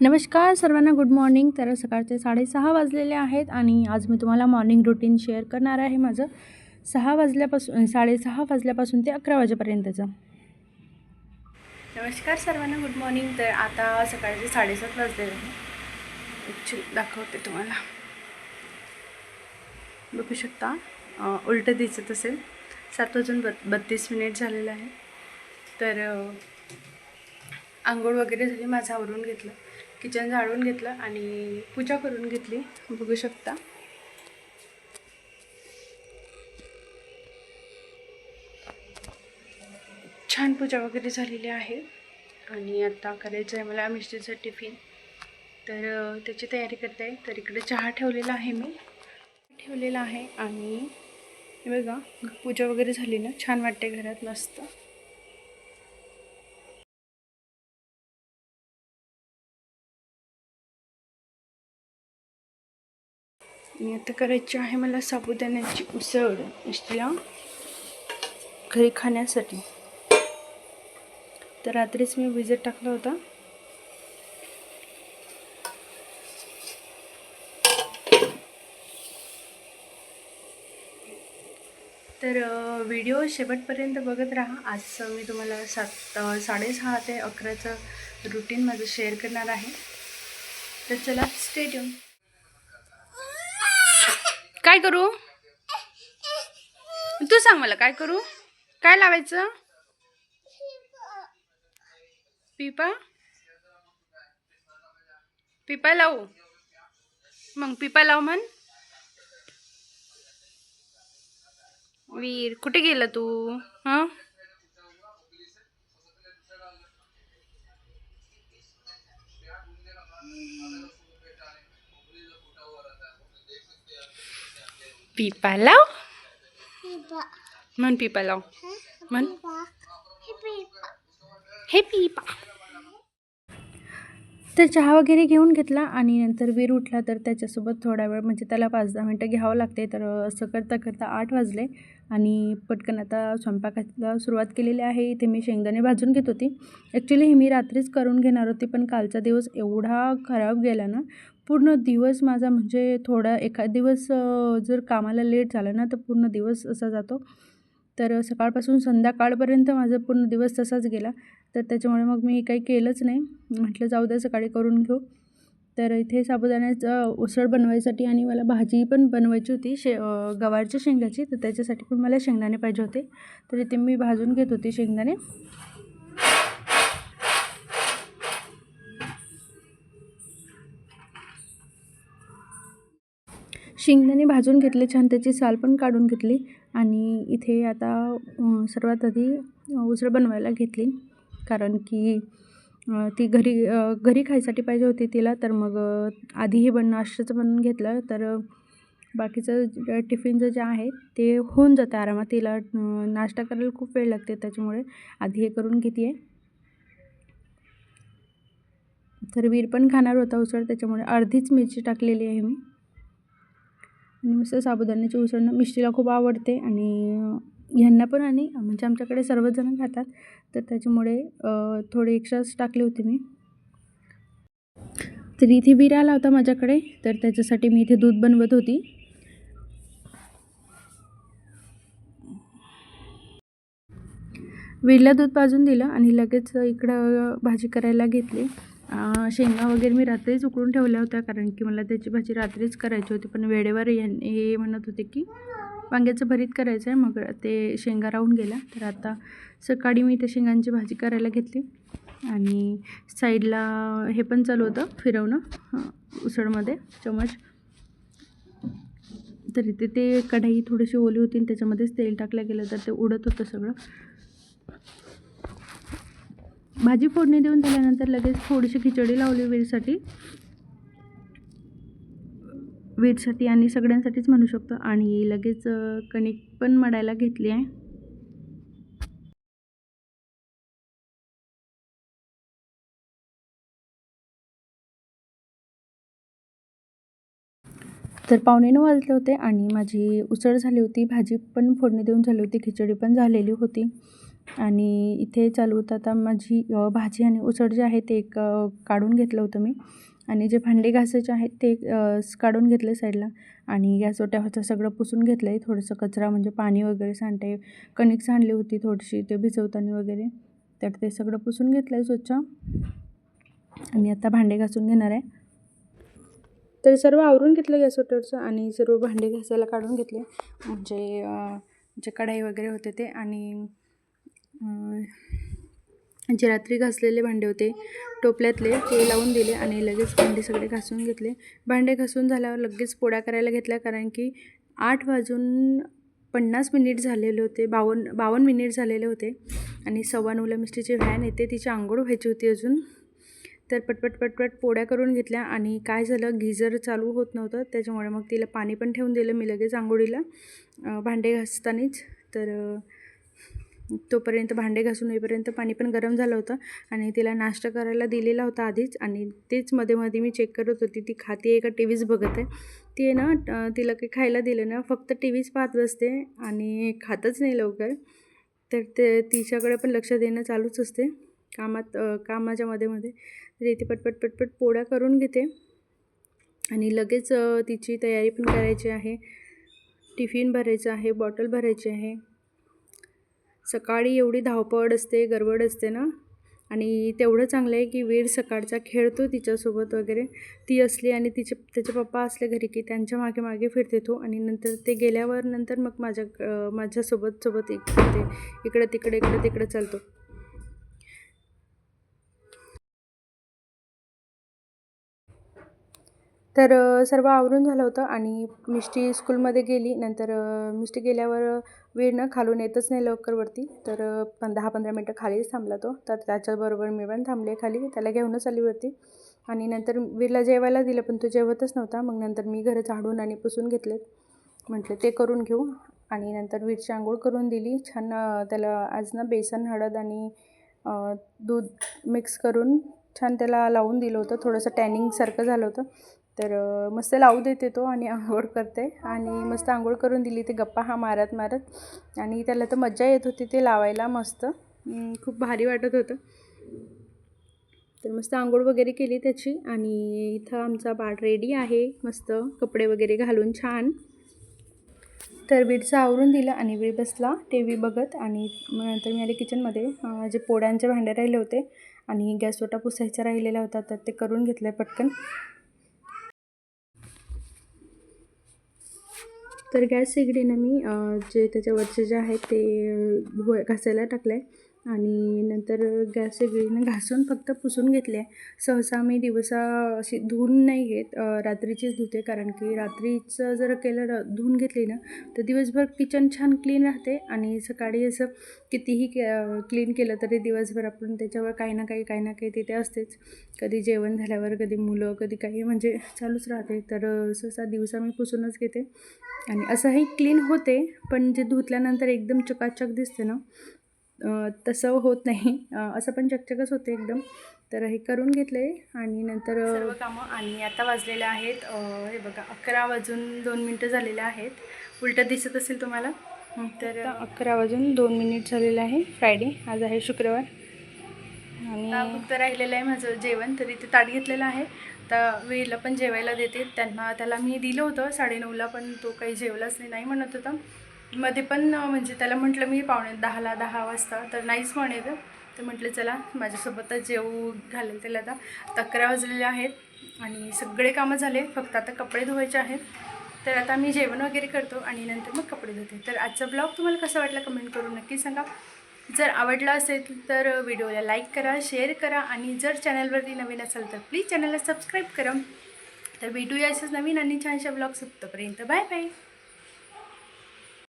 नमस्कार सर्वांना good morning तर सकाळचे साडेसहा वाजलेले आहेत आणि आज मी तुम्हाला मॉर्निंग रुटीन शेअर करणार आहे माझं. सहा वाजल्यापासून साडेसहा वाजल्यापासून ते अकरा वाजेपर्यंतचं. नमस्कार सर्वांना गुड मॉर्निंग तर आता सकाळचे साडेसात वाजलेले आहे दाखवते तुम्हाला. बघू शकता उलटं दिसत असेल. सात वाजून बत बत्तीस मिनिट झालेलं आहे. तर आंघोळ वगैरे झाली माझं आवरून घेतलं. किचन झाडून घेतलं आणि पूजा करून घेतली. बघू शकता. छान पूजा वगैरे झालेली आहे. आणि आता करायचं आहे मला मिस्टरचं टिफिन. तर त्याची तयारी करते आहे. तर इकडे चहा ठेवलेला आहे मी. ठेवलेला आहे आणि बघा पूजा वगैरे झाली ना? छान वाटते घरात मस्त. आणि आता करायची आहे मला साबुदाण्याची उसळ इष्टीला घरी खाण्यासाठी. तर रात्रीच मी विजेट टाकला होता. तर व्हिडिओ शेवटपर्यंत बघत राहा. आजचं मी तुम्हाला सात साडेसहा ते अकराचं रुटीन माझं शेअर करणार आहे. तर चला स्टेट येऊन काय करू? तू सांग मला काय करू? काय लावायचं? पिपा? पिपा लावू. मग पिपा लाव म्हण. वीर कुठे गेला तू? हां? पिपा लाव म्हण पिपा लाव म्हण हे पिपा तर चहा वगैरे घेऊन घेतला आणि नंतर वीर उठला तर त्याच्यासोबत थोडा वेळ म्हणजे त्याला पाच दहा मिनटं घ्यावं लागते तर असं करता करता आठ वाजले आणि पटकन आता स्वयंपाकाला सुरुवात केलेली आहे. इथे मी शेंगदाणे भाजून घेत होती. ॲक्च्युली हे मी रात्रीच करून घेणार होती पण कालचा दिवस एवढा खराब गेला ना पूर्ण दिवस माझा म्हणजे थोडा एखाद दिवस जर कामाला लेट झालं ना तर पूर्ण दिवस असा जातो. तर सकाळपासून संध्याकाळपर्यंत माझा पूर्ण दिवस तसाच गेला. तर त्याच्यामुळे मग मी काही केलंच नाही. म्हटलं जाऊ द्या सकाळी करून घेऊ. तर इथे साबुदाण्याचं उसळ बनवायसाठी आणि मला भाजी पण बनवायची होती शे गवारच्या शेंगाची. तर त्याच्यासाठी पण मला शेंगदाणे पाहिजे होते. तर इथे मी भाजून घेत होते शेंगदाणे. शेंगदाणे भाजून घेतले छान त्याची साल पण काढून घेतली आणि इथे आता सर्वात आधी उसळ बनवायला घेतली. कारण की ती घरी घरी खायसाठी पाहिजे होती तिला तर मग आधी हे बन नाश्त्याचं बनवून घेतलं. तर बाकीचं टिफिनचं जे आहे ते होऊन जातं आरामात. तिला नाश्ता करायला खूप वेळ लागते त्याच्यामुळे आधी हे करून घेते आहे तर वीर पण खाणार होता उसळ त्याच्यामुळे अर्धीच मिरची टाकलेली आहे मी. आणि मस्त साबुदाण्याची उसळ ना मिष्टीला खूप आवडते आणि ह्यांना पण आणि. म्हणजे आमच्याकडे सर्वच जण खातात. तर त्याच्यामुळे थोडे एक्स्ट्राच टाकले होते मी. तर इथे वीर आला होता माझ्याकडे. तर त्याच्यासाठी मी इथे दूध बनवत होती. वीरला दूध पाजून दिलं आणि लगेच इकडं भाजी करायला घेतली. शेंगा वगैरे मी रात्रीच उकळून ठेवल्या होत्या कारण की मला त्याची भाजी रात्रीच करायची होती. पण वेळेवर हे म्हणत होते की वांग्याचं भरीत करायचं आहे मग ते शेंगा राहून गेला तर आता सकाळी मी त्या शेंगांची भाजी करायला घेतली. आणि साईडला हे पण चालू होतं फिरवणं उसळमध्ये चमच तर इथे ते कढाई थोडीशी ओली होती आणि त्याच्यामध्येच तेल टाकलं गेलं तर ते उडत होतं सगळं. भाजी फोडणी देऊन झाल्यानंतर लगेच थोडीशी खिचडी लावली वीरसाठी वीरसाठी आणि सगळ्यांसाठीच म्हणू शकतो. आणि लगेच कणिक पण मळायला घेतली आहे. तर पावणे नऊ वाजले होते आणि माझी उसळ झाली होती. भाजी पण फोडणी देऊन झाली होती. खिचडी पण झालेली होती. आणि इथे चालू होतं. आता माझी भाजी आणि उसळ जे आहे ते एक काढून घेतलं होतं मी. आणि जे भांडे घासायचे आहेत ते काढून घेतले साईडला. आणि गॅस ओट्यावरचं सगळं पुसून घेतलं आहे थोडंसं कचरा म्हणजे पाणी वगैरे सांडते. कणिक सांडली होती थोडीशी ते भिजवताना वगैरे. तर ते सगळं पुसून घेतलं आहे स्वच्छ. आणि आता भांडे घासून घेणार आहे. तर सर्व आवरून घेतलं गॅस ओट्यावरचं आणि सर्व भांडे घासायला काढून घेतले. म्हणजे जे कढाई वगैरे होते ते. आणि जे रात्री घासलेले भांडे होते टोपल्यातले ते लावून दिले आणि लगेच भांडे सगळे घासून घेतले. भांडे घासून झाल्यावर लगेच पोळ्या करायला घेतल्या कारण की आठ वाजून पन्नास मिनिट झालेले होते बावन्न बावन्न मिनिट झालेले होते. आणि सव्वा नऊला मिस्टीची व्हॅन येते तिची आंघोळ व्हायची होती अजून. तर पटपट पटपट पोळ्या करून घेतल्या आणि काय झालं गिझर चालू होत नव्हतं त्याच्यामुळे मग तिला पाणी पण ठेवून दिलं मी लगेच आंघोळीला. भांडे घासतानीच. तर तोपर्यंत भांडे घासून येईपर्यंत पाणी पण गरम झालं होतं आणि तिला नाश्ता करायला दिलेला होता आधीच आणि तेच मध्ये मध्ये मी चेक करत होती. ती खाते आहे का टी व्हीच बघत आहे ती आहे ना तिला काही खायला दिलं ना फक्त टी व्हीच पाहत बसते आणि खातच नाही लवकर. तर ते तिच्याकडे पण लक्ष देणं चालूच असते. कामात कामाच्या मध्ये मध्ये. तर इथे पटपट पटपट पोळ्या करून घेते. आणि लगेच तिची तयारी पण करायची आहे. टिफिन भरायचं आहे बॉटल भरायची आहे. सकाळी एवढी धावपळ असते गडबड असते ना? आणि तेवढं चांगलं आहे की वीर सकाळचा खेळतो तिच्यासोबत वगैरे. ती असली आणि तिचे त्याचे पप्पा असले घरी की त्यांच्या मागे मागे फिरते तो आणि नंतर ते गेल्यावर नंतर मग माझ्या माझ्यासोबत सोबत एक फिरते. इकडं तिकडे इकडं तिकडं चालतो. तर सर्व आवरून झालं होतं आणि मिष्टी स्कूलमध्ये गेली. नंतर मिष्टी गेल्यावर वेळ न खालून येतच नाही लवकर वरती तर पण दहा पंधरा मिनटं खालीच थांबला तो. तर त्याच्याबरोबर मी पण थांबले खाली. त्याला घेऊनच आली वरती. आणि नंतर वीरला जेवायला दिलं पण तो जेवतच नव्हता. मग नंतर मी घरं झाडून आणि पुसून घेतले म्हटलं ते करून घेऊ. आणि नंतर वीरची आंघोळ करून दिली. छान त्याला आज ना बेसन हळद आणि दूध मिक्स करून छान त्याला लावून दिलं होतं. थोडंसं टॅनिंगसारखं झालं होतं. तर मस्त लावू देते तो आणि आंघोळ करते आणि मस्त आंघोळ करून दिली ते गप्पा हा मारत मारत. आणि त्याला तर मज्जा येत होती ते लावायला मस्त. खूप भारी वाटत होतं. तर मस्त आंघोळ वगैरे केली त्याची आणि इथं आमचा बाळ रेडी आहे. मस्त कपडे वगैरे घालून छान. तर बीडचं आवरून दिलं आणि वेळ बसला टी व्ही बघत आणि मग नंतर मी आले किचनमध्ये जे पोळ्यांचे भांडे राहिले होते आणि गॅस ओटा पुसायचा राहिलेला होता तर ते करून घेतलं पटकन. तर गॅस शेगडीनं मी जे त्याच्यावरचे जे आहेत ते अं, घासायला टाकलं आहे आणि नंतर गॅस शेगडीनं घासून फक्त पुसून घेतले. सहसा मी दिवसा अशी धुवून नाही घेत रात्रीचीच धुते कारण की रात्रीचं जर केलं धुवून घेतली ना तर दिवसभर किचन छान क्लीन राहते आणि सकाळी असं कितीही क्लीन केलं तरी दिवसभर आपण त्याच्यावर काही ना काही काही ना काही तिथे असतेच. कधी जेवण झाल्यावर कधी मुलं कधी काही म्हणजे चालूच राहते. तर सहसा दिवसा मी पुसूनच घेते. आणि असंही क्लीन होते पण जे धुतल्यानंतर एकदम चकाचक दिसते ना तसं होत नाही. असं पण चकचकच होते एकदम. तर हे करून घेतले आणि नंतर सर्व कामं आणि आता वाजलेले आहेत. हे बघा अकरा वाजून दोन मिनटं झालेले आहेत. उलटं दिसत असेल तुम्हाला? तर अकरा वाजून दोन मिनिट झालेलं आहे. फ्रायडे आज आहे शुक्रवार. आणि फक्त राहिलेलं आहे माझं जेवण तरी ते ताट घेतलेलं आहे. तर वीरला पण जेवायला देते. त्यांना त्याला मी दिलं होतं. साडेनऊला पण तो काही जेवलाच नाही म्हणत होता. मध्ये पण म्हणजे त्याला म्हटलं मी पावणे दहाला दहा वाजता तर नाहीच म्हणे गं. तर म्हटलं चला माझ्यासोबतच जेवू घालेल त्याला आता. तक्रार वाजलेले आहेत आणि सगळे कामं झाले फक्त आता कपडे धुवायचे आहेत. तर आता मी जेवण वगैरे करतो आणि नंतर मग कपडे धुते. तर आजचा ब्लॉग तुम्हाला कसा वाटला कमेंट करून नक्की सांगा. जर आवडला असेल तर व्हिडिओला लाईक करा शेअर करा आणि जर चॅनलवरती नवीन असाल तर प्लीज चॅनलला सबस्क्राईब करा. तर भेटूया असंच नवीन आणि छानशा ब्लॉग तोपर्यंत. Bye bye.